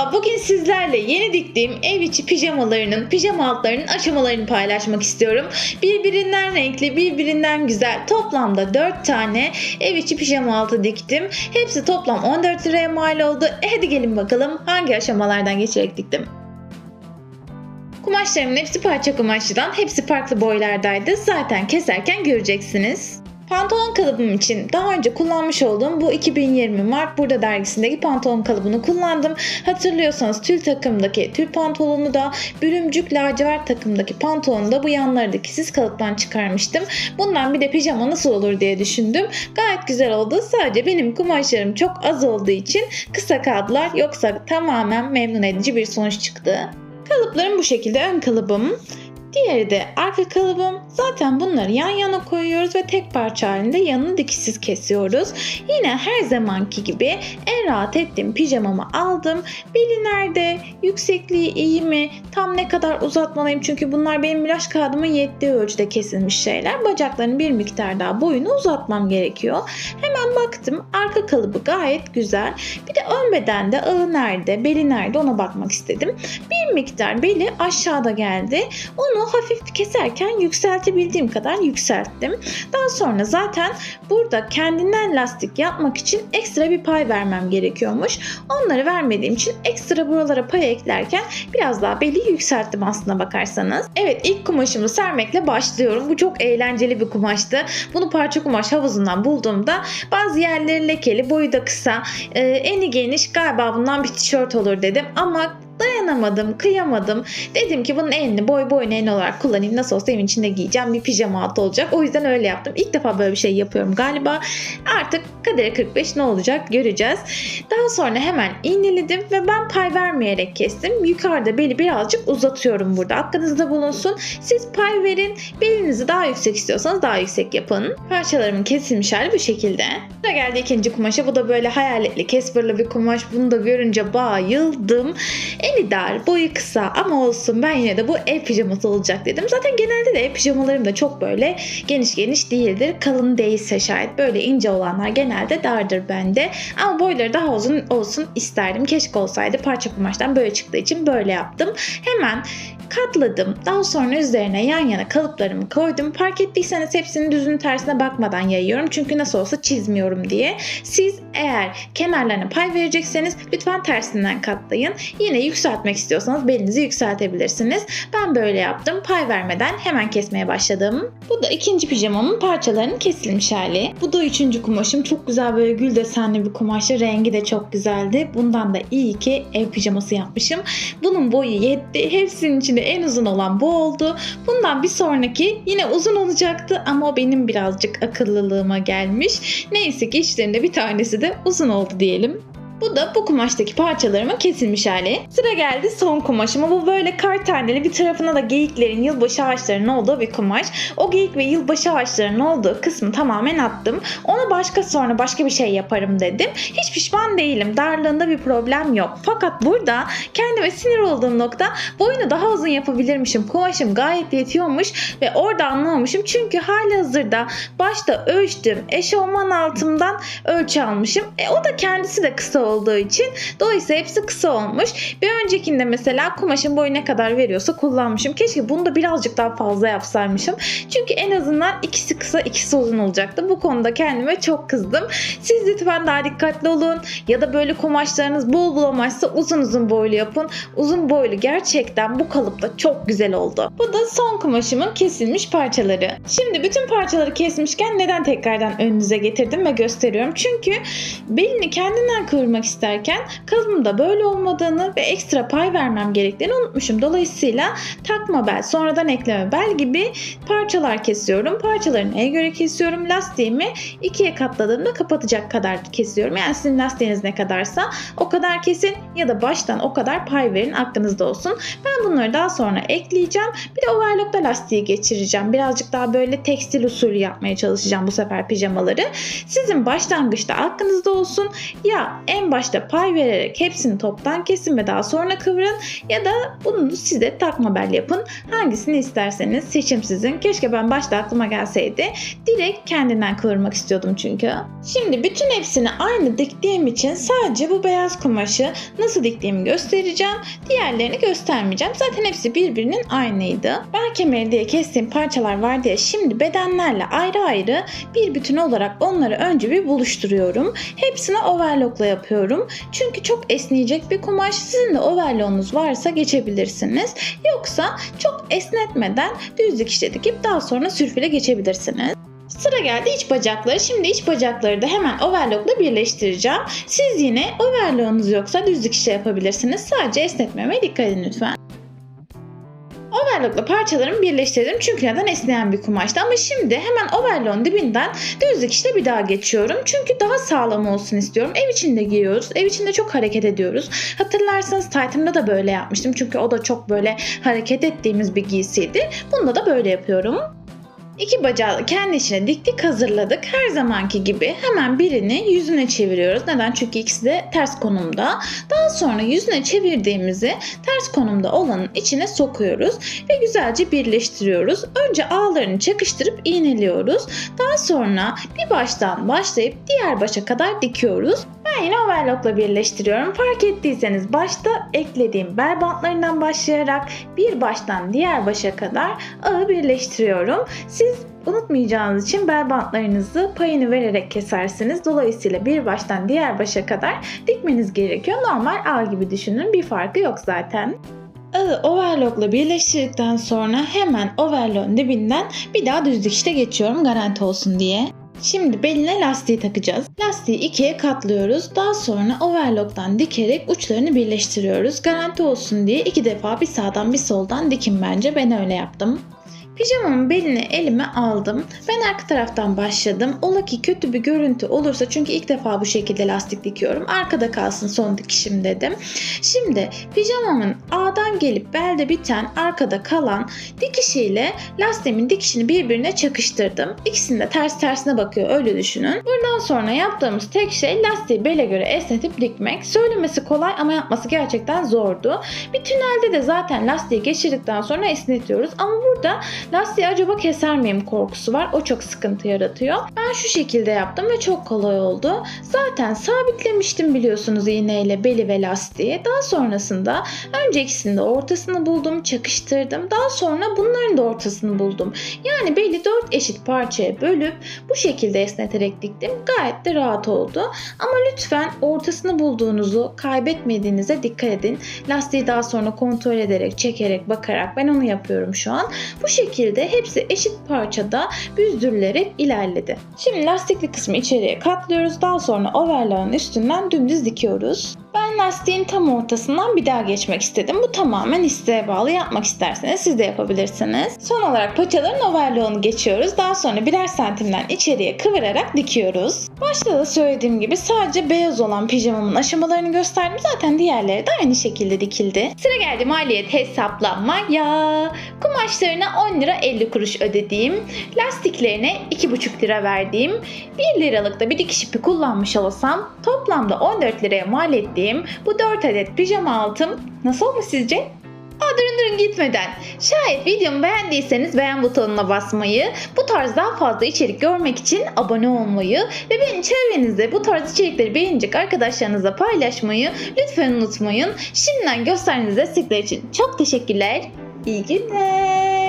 Merhaba, bugün sizlerle yeni diktiğim ev içi pijamalarının, pijama altlarının aşamalarını paylaşmak istiyorum. Birbirinden renkli, birbirinden güzel. Toplamda 4 tane ev içi pijama altı diktim. Hepsi toplam 14 liraya mal oldu. E hadi gelin bakalım hangi aşamalardan geçerek diktim. Kumaşlarımın hepsi parça kumaşçıdan, hepsi farklı boylardaydı. Zaten keserken göreceksiniz. Pantolon kalıbım için daha önce kullanmış olduğum bu 2020 Mart Burada dergisindeki pantolon kalıbını kullandım. Hatırlıyorsanız tül takımdaki tül pantolonu da bürümcük lacivert takımdaki pantolonu da bu yanları dikisiz kalıptan çıkarmıştım. Bundan bir de pijama nasıl olur diye düşündüm. Gayet güzel oldu. Sadece benim kumaşlarım çok az olduğu için kısa kaldılar. Yoksa tamamen memnun edici bir sonuç çıktı. Kalıplarım bu şekilde ön kalıbım. Diğeri de arka kalıbım. Zaten bunları yan yana koyuyoruz ve tek parça halinde yanını dikişsiz kesiyoruz. Yine her zamanki gibi en rahat ettiğim pijamamı aldım. Beli nerede? Yüksekliği iyi mi? Tam ne kadar uzatmalıyım? Çünkü bunlar benim ilaç kağıdıma yettiği ölçüde kesilmiş şeyler. Bacaklarının bir miktar daha boyunu uzatmam gerekiyor. Hemen baktım. Arka kalıbı gayet güzel. Bir de ön bedende ağı nerede? Beli nerede? Ona bakmak istedim. Bir miktar beli aşağıda geldi. Onu hafif keserken yükseltebildiğim kadar yükselttim. Daha sonra zaten burada kendinden lastik yapmak için ekstra bir pay vermem gerekiyormuş. Onları vermediğim için ekstra buralara pay eklerken biraz daha beli yükselttim aslına bakarsanız. Evet ilk kumaşımı sermekle başlıyorum. Bu çok eğlenceli bir kumaştı. Bunu parça kumaş havuzundan bulduğumda bazı yerleri lekeli, boyu da kısa, e, eni geniş galiba bundan bir tişört olur dedim ama dayanamadım, kıyamadım. Dedim ki bunun elini boy boyun en olarak kullanayım. Nasıl olsa evin içinde giyeceğim bir pijama altı olacak. O yüzden öyle yaptım. İlk defa böyle bir şey yapıyorum galiba. Artık kadere 45 ne olacak göreceğiz. Daha sonra hemen iğneledim ve ben pay vermeyerek kestim. Yukarıda beli birazcık uzatıyorum burada. Aklınızda bulunsun. Siz pay verin. Belinizi daha yüksek istiyorsanız daha yüksek yapın. Parçalarımın kesilmiş hali bu şekilde. Sıra geldi ikinci kumaşa. Bu da böyle hayaletli, kesbirli bir kumaş. Bunu da görünce bayıldım. Eli dar, boyu kısa ama olsun ben yine de bu ev pijaması olacak dedim. Zaten genelde de ev pijamalarım da çok böyle geniş geniş değildir. Kalın değilse şayet böyle ince olanlar genelde dardır bende. Ama boyları daha uzun olsun isterdim. Keşke olsaydı parça kumaştan böyle çıktığı için böyle yaptım. Hemen katladım. Daha sonra üzerine yan yana kalıplarımı koydum. Fark ettiyseniz hepsini düzünün tersine bakmadan yayıyorum. Çünkü nasıl olsa çizmiyorum diye. Siz eğer kenarlarına pay verecekseniz lütfen tersinden katlayın. Yine yükseltmek istiyorsanız belinizi yükseltebilirsiniz. Ben böyle yaptım. Pay vermeden hemen kesmeye başladım. Bu da ikinci pijamamın parçalarının kesilmiş hali. Bu da üçüncü kumaşım. Çok güzel böyle gül desenli bir kumaşlı. Rengi de çok güzeldi. Bundan da iyi ki ev pijaması yapmışım. Bunun boyu yetti. Hepsinin içinde en uzun olan bu oldu. Bundan bir sonraki yine uzun olacaktı ama o benim birazcık akıllılığıma gelmiş. Neyse ki içlerinde bir tanesi de uzun oldu diyelim. Bu da bu kumaştaki parçalarımın kesilmiş hali. Sıra geldi son kumaşıma. Bu böyle kar taneli bir tarafına da geyiklerin, yılbaşı ağaçlarının olduğu bir kumaş. O geyik ve yılbaşı ağaçlarının olduğu kısmı tamamen attım. Ona başka sonra başka bir şey yaparım dedim. Hiç pişman değilim. Darlığında bir problem yok. Fakat burada kendime sinir olduğum nokta boyunu daha uzun yapabilirmişim. Kumaşım gayet yetiyormuş ve orada anlamamışım. Çünkü hali hazırda başta ölçtüm. Eşofman altımdan ölçü almışım. E, o da kendisi de kısa olduğu için dolayısıyla hepsi kısa olmuş. Bir öncekinde mesela kumaşın boyu ne kadar veriyorsa kullanmışım. Keşke bunu da birazcık daha fazla yapsaymışım. Çünkü en azından ikisi kısa ikisi uzun olacaktı. Bu konuda kendime çok kızdım. Siz lütfen daha dikkatli olun. Ya da böyle kumaşlarınız bol bulamaysa uzun uzun boylu yapın. Uzun boylu gerçekten bu kalıpta çok güzel oldu. Bu da son kumaşımın kesilmiş parçaları. Şimdi bütün parçaları kesmişken neden tekrardan önünüze getirdim ve gösteriyorum. Çünkü belini kendinden kıvırmak isterken kalıbımda böyle olmadığını ve ekstra pay vermem gerektiğini unutmuşum. Dolayısıyla takma bel, sonradan ekleme bel gibi parçalar kesiyorum. Parçaları neye göre kesiyorum? Lastiğimi ikiye katladığımda kapatacak kadar kesiyorum. Yani sizin lastiğiniz ne kadarsa o kadar kesin ya da baştan o kadar pay verin aklınızda olsun. Ben bunları daha sonra ekleyeceğim. Bir de overlock'ta lastiği geçireceğim. Birazcık daha böyle tekstil usulü yapmaya çalışacağım bu sefer pijamaları. Sizin başlangıçta aklınızda olsun ya en başta pay vererek hepsini toptan kesin ve daha sonra kıvırın ya da bunu size takma bel yapın. Hangisini isterseniz seçim sizin. Keşke ben başta aklıma gelseydi. Direkt kendinden kıvırmak istiyordum çünkü. Şimdi bütün hepsini aynı diktiğim için sadece bu beyaz kumaşı nasıl diktiğimi göstereceğim. Diğerlerini göstermeyeceğim. Zaten hepsi birbirinin aynıydı. Bel kemeri diye kestiğim parçalar var diye şimdi bedenlerle ayrı ayrı bir bütün olarak onları önce bir buluşturuyorum. Hepsini overlockla yapıyorum. Çünkü çok esneyecek bir kumaş. Sizin de overlock'unuz varsa geçebilirsiniz. Yoksa çok esnetmeden düz dikişle dikip daha sonra sürfüle geçebilirsiniz. Sıra geldi iç bacakları. Şimdi iç bacakları da hemen overlockla birleştireceğim. Siz yine overlock'unuz yoksa düz dikişle yapabilirsiniz. Sadece esnetmemeye dikkat edin lütfen. Overlock'la parçalarımı birleştirdim çünkü neden esneyen bir kumaştı ama şimdi hemen overlock'un dibinden düz dikişle bir daha geçiyorum. Çünkü daha sağlam olsun istiyorum. Ev içinde giyiyoruz. Ev içinde çok hareket ediyoruz. Hatırlarsanız taytımda da böyle yapmıştım. Çünkü o da çok böyle hareket ettiğimiz bir giysiydi. Bunda da böyle yapıyorum. İki bacağı kendi içine diktik hazırladık. Her zamanki gibi hemen birini yüzüne çeviriyoruz. Neden? Çünkü ikisi de ters konumda. Daha sonra yüzüne çevirdiğimizi ters konumda olanın içine sokuyoruz ve güzelce birleştiriyoruz. Önce ağlarını çakıştırıp iğneliyoruz. Daha sonra bir baştan başlayıp diğer başa kadar dikiyoruz. Ben yine overlockla birleştiriyorum. Fark ettiyseniz başta eklediğim bel bantlarından başlayarak bir baştan diğer başa kadar ağı birleştiriyorum. Siz unutmayacağınız için bel bantlarınızı payını vererek kesersiniz. Dolayısıyla bir baştan diğer başa kadar dikmeniz gerekiyor. Normal ağ gibi düşünün. Bir farkı yok zaten. Ağı overlockla birleştirdikten sonra hemen overlock'un dibinden bir daha düz dikişte geçiyorum garanti olsun diye. Şimdi beline lastiği takacağız. Lastiği ikiye katlıyoruz. Daha sonra overlock'tan dikerek uçlarını birleştiriyoruz. Garanti olsun diye iki defa bir sağdan bir soldan dikin bence. Ben öyle yaptım. Pijamamın belini elime aldım. Ben arka taraftan başladım. Ola ki kötü bir görüntü olursa çünkü ilk defa bu şekilde lastik dikiyorum. Arkada kalsın son dikişim dedim. Şimdi pijamamın A'dan gelip belde biten arkada kalan dikişiyle lastiğimin dikişini birbirine çakıştırdım. İkisinin de ters tersine bakıyor öyle düşünün. Buradan sonra yaptığımız tek şey lastiği bele göre esnetip dikmek. Söylemesi kolay ama yapması gerçekten zordu. Bir tünelde de zaten lastiği geçirdikten sonra esnetiyoruz. Ama burada Lastiği acaba keser miyim korkusu var. O çok sıkıntı yaratıyor. Ben şu şekilde yaptım ve çok kolay oldu. Zaten sabitlemiştim biliyorsunuz iğneyle beli ve lastiği. Daha sonrasında önce ikisinin ortasını buldum, çakıştırdım. Daha sonra bunların da ortasını buldum. Yani beli dört eşit parçaya bölüp bu şekilde esneterek diktim. Gayet de rahat oldu. Ama lütfen ortasını bulduğunuzu kaybetmediğinize dikkat edin. Lastiği daha sonra kontrol ederek, çekerek, bakarak ben onu yapıyorum şu an. Bu şekilde hepsi eşit parçada büzdürülerek ilerledi. Şimdi lastikli kısmı içeriye katlıyoruz. Daha sonra overlock'un üstünden dümdüz dikiyoruz. Ben lastiğin tam ortasından bir daha geçmek istedim. Bu tamamen isteğe bağlı. Yapmak isterseniz siz de yapabilirsiniz. Son olarak paçaların overlock'unu geçiyoruz. Daha sonra birer santimden içeriye kıvırarak dikiyoruz. Başta da söylediğim gibi sadece beyaz olan pijamamın aşamalarını gösterdim. Zaten diğerleri de aynı şekilde dikildi. Sıra geldi maliyet hesaplamaya. Kumaşlarına 10 lira 50 kuruş ödediğim, lastiklerine 2,5 lira verdiğim, 1 liralık da bir dikiş ipi kullanmış olsam toplamda 14 liraya mal ettiğim bu 4 adet pijama altım nasıl olmuş sizce? Aa, durun gitmeden. Şayet videomu beğendiyseniz beğen butonuna basmayı, bu tarz daha fazla içerik görmek için abone olmayı ve beni çevrenizde bu tarz içerikleri beğenecek arkadaşlarınızla paylaşmayı lütfen unutmayın. Şimdiden gösterdiğiniz destekler için çok teşekkürler. İyi günler.